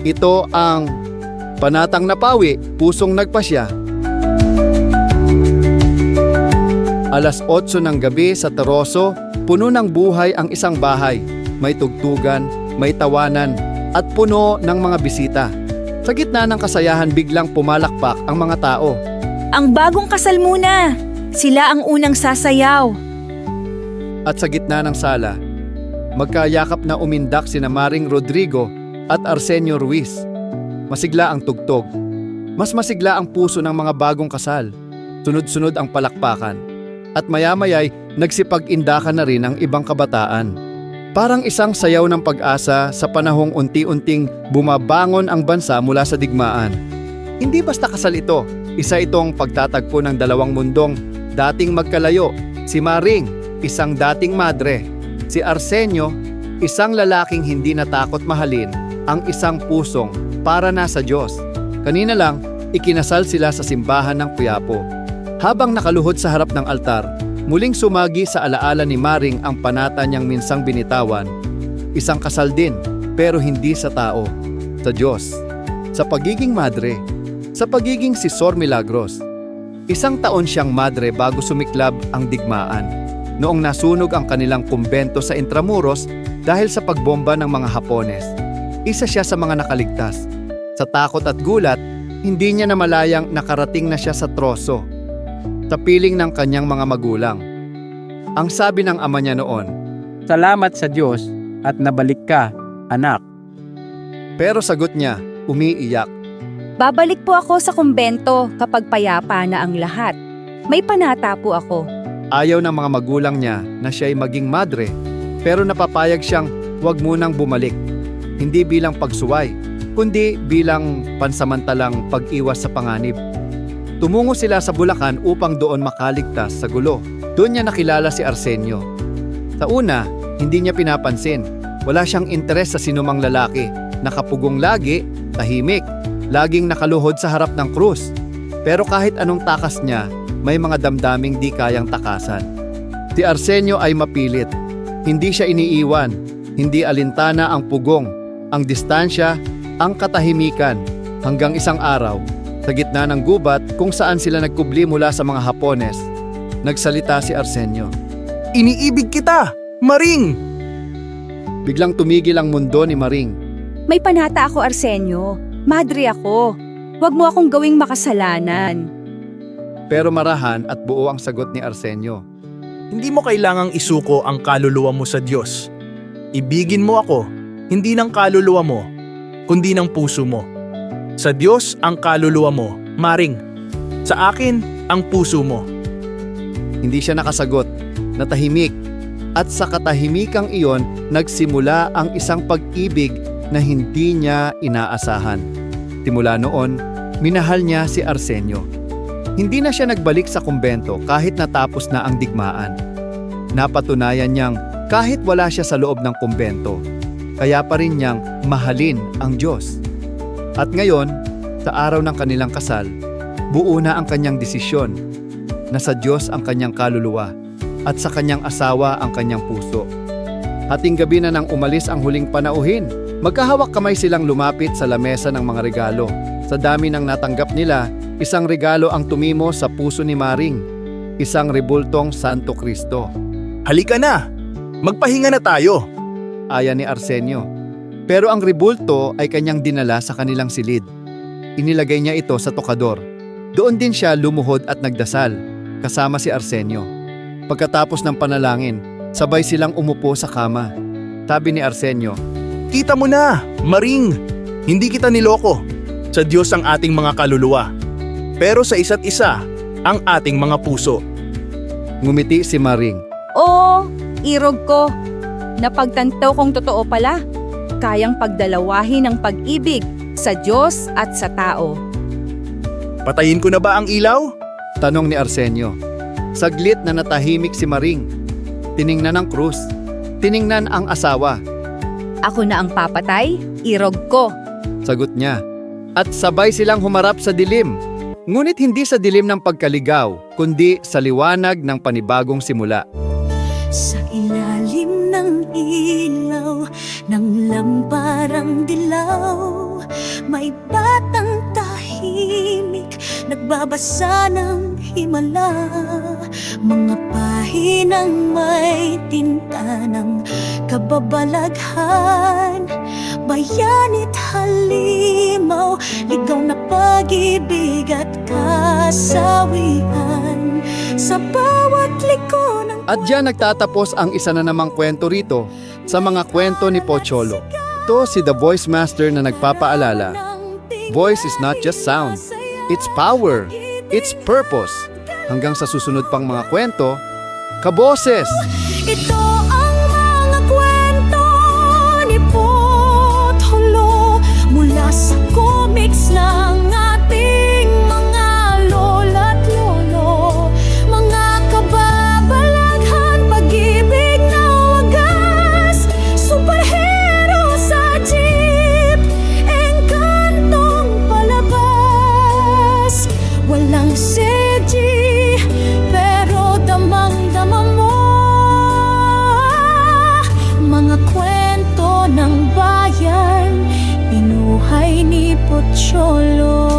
Ito ang Panatang Napawi, Pusong Nagpasya. Alas 8 ng gabi sa Taroso, puno ng buhay ang isang bahay. May tugtugan, may tawanan, at puno ng mga bisita. Sa gitna ng kasayahan biglang pumalakpak ang mga tao. Ang bagong kasal muna. Sila ang unang sasayaw. At sa gitna ng sala, magkayakap na umindak sina Maring Rodrigo at Arsenio Ruiz. Masigla ang tugtog. Mas masigla ang puso ng mga bagong kasal. Sunod-sunod ang palakpakan. At maya-maya'y nagsipag-indakan na rin ang ibang kabataan. Parang isang sayaw ng pag-asa sa panahong unti-unting bumabangon ang bansa mula sa digmaan. Hindi basta kasal ito, isa itong pagtatagpo ng dalawang mundong dating magkalayo, si Maring, isang dating madre, si Arsenio, isang lalaking hindi natakot mahalin, ang isang pusong para na sa Diyos. Kanina lang, ikinasal sila sa simbahan ng Kuyapo. Habang nakaluhod sa harap ng altar, muling sumagi sa alaala ni Maring ang panata niyang minsang binitawan. Isang kasal din, pero hindi sa tao, sa Diyos. Sa pagiging madre, sa pagiging si Sor Milagros. Isang taon siyang madre bago sumiklab ang digmaan. Noong nasunog ang kanilang kumbento sa Intramuros dahil sa pagbomba ng mga Hapones. Isa siya sa mga nakaligtas. Sa takot at gulat, hindi niya namalayang nakarating na siya sa troso. Sa piling ng kanyang mga magulang. Ang sabi ng ama niya noon, Salamat sa Diyos at nabalik ka, anak. pero sagot niya, umiiyak. Babalik po ako sa kumbento kapag payapa na ang lahat. May panata po ako. Ayaw ng mga magulang niya na siya'y maging madre, pero napapayag siyang huwag munang bumalik. Hindi bilang pagsuway, kundi bilang pansamantalang pag-iwas sa panganib. Tumungo sila sa Bulacan upang doon makaligtas sa gulo. Doon niya nakilala si Arsenio. Sa una, hindi niya pinapansin. Wala siyang interes sa sinumang lalaki. Nakapugong lagi, tahimik, laging nakaluhod sa harap ng krus. Pero kahit anong takas niya, may mga damdaming di kayang takasan. Si Arsenio ay mapilit. Hindi siya iniiwan. Hindi alintana ang pugong, ang distansya, ang katahimikan. Hanggang isang araw, sa gitna ng gubat kung saan sila nagkubli mula sa mga Hapones, nagsalita si Arsenio. Iniibig kita! Maring! Biglang tumigil ang mundo ni Maring. May panata ako, Arsenio. Madre ako. Huwag mo akong gawing makasalanan. Pero marahan at buo ang sagot ni Arsenio. Hindi mo kailangang isuko ang kaluluwa mo sa Diyos. Ibigin mo ako, hindi ng kaluluwa mo, kundi ng puso mo. Sa Diyos ang kaluluwa mo, Maring. Sa akin ang puso mo. Hindi siya nakasagot, natahimik. At sa katahimikang iyon, nagsimula ang isang pag-ibig na hindi niya inaasahan. Timula noon, minahal niya si Arsenio. Hindi na siya nagbalik sa kumbento kahit natapos na ang digmaan. Napatunayan niyang kahit wala siya sa loob ng kumbento, kaya pa rin niyang mahalin ang Diyos. At ngayon, sa araw ng kanilang kasal, buo na ang kanyang desisyon na sa Diyos ang kanyang kaluluwa at sa kanyang asawa ang kanyang puso. Hating gabi na nang umalis ang huling panauhin, magkahawak kamay silang lumapit sa lamesa ng mga regalo. Sa dami ng natanggap nila, isang regalo ang tumimo sa puso ni Maring, isang rebultong Santo Kristo. Halika na! Magpahinga na tayo! Aya ni Arsenio. Pero ang rebulto ay kanyang dinala sa kanilang silid. Inilagay niya ito sa tokador. Doon din siya lumuhod at nagdasal, kasama si Arsenio. Pagkatapos ng panalangin, sabay silang umupo sa kama. Sabi ni Arsenio, Kita mo na, Maring! Hindi kita niloko. Sa Diyos ang ating mga kaluluwa. Pero sa isa't isa, ang ating mga puso. ngumiti si Maring. Oo, irog ko. Napagtanto kong totoo pala. Kayang pagdalawahin ng pag-ibig sa Diyos at sa tao. Patayin ko na ba ang ilaw? Tanong ni Arsenio. Saglit na natahimik si Maring. Tiningnan ang krus. Tiningnan ang asawa. Ako na ang papatay, irog ko. Sagot niya. At sabay silang humarap sa dilim. Ngunit hindi sa dilim ng pagkaligaw, kundi sa liwanag ng panibagong simula. Sa ng ilaw ng lamparang dilaw. May batang tahimik nagbabasa ng himala. Mga pahinang may tinta ng kababalaghan. Bayanit halimaw, ligaw na pag-ibig at kasawian. Sa At diyan nagtatapos ang isa na namang kwento rito sa mga kwento ni Pocholo. Ito si The Voice Master na nagpapaalala. Voice is not just sound. It's power. It's purpose. Hanggang sa susunod pang mga kwento, kaboses! Ito kwento ng